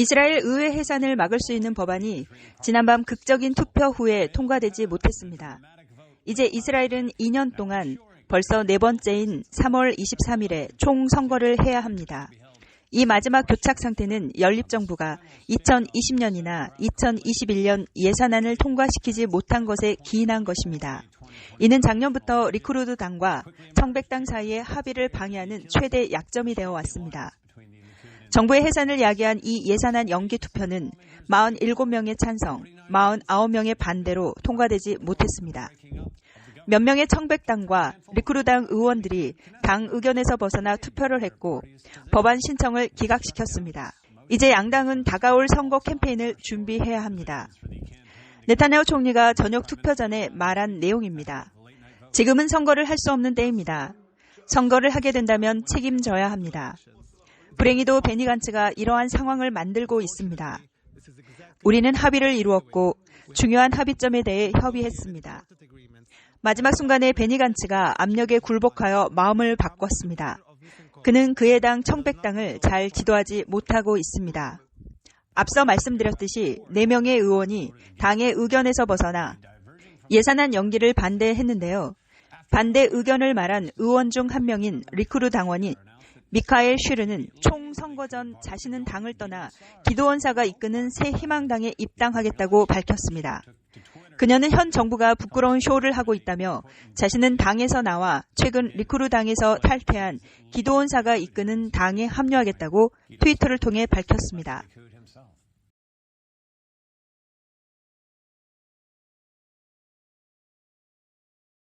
이스라엘 의회 해산을 막을 수 있는 법안이 지난밤 극적인 투표 후에 통과되지 못했습니다. 이제 이스라엘은 2년 동안 벌써 네 번째인 3월 23일에 총 선거를 해야 합니다. 이 마지막 교착 상태는 연립정부가 2020년이나 2021년 예산안을 통과시키지 못한 것에 기인한 것입니다. 이는 작년부터 리쿠르드 당과 청백당 사이의 합의를 방해하는 최대 약점이 되어 왔습니다. 정부의 해산을 야기한 이 예산안 연기 투표는 47명의 찬성, 49명의 반대로 통과되지 못했습니다. 몇 명의 청백당과 리쿠르당 의원들이 당 의견에서 벗어나 투표를 했고 법안 신청을 기각시켰습니다. 이제 양당은 다가올 선거 캠페인을 준비해야 합니다. 네타냐후 총리가 저녁 투표 전에 말한 내용입니다. 지금은 선거를 할 수 없는 때입니다. 선거를 하게 된다면 책임져야 합니다. 불행히도 베니 간츠가 이러한 상황을 만들고 있습니다. 우리는 합의를 이루었고 중요한 합의점에 대해 협의했습니다. 마지막 순간에 베니 간츠가 압력에 굴복하여 마음을 바꿨습니다. 그는 그의 당 청백당을 잘 지도하지 못하고 있습니다. 앞서 말씀드렸듯이 4명의 의원이 당의 의견에서 벗어나 예산안 연기를 반대했는데요. 반대 의견을 말한 의원 중 한 명인 리쿠르 당원이 미카엘 슈르는 총 선거 전 자신은 당을 떠나 기도원사가 이끄는 새 희망당에 입당하겠다고 밝혔습니다. 그녀는 현 정부가 부끄러운 쇼를 하고 있다며 자신은 당에서 나와 최근 리쿠르 당에서 탈퇴한 기도원사가 이끄는 당에 합류하겠다고 트위터를 통해 밝혔습니다.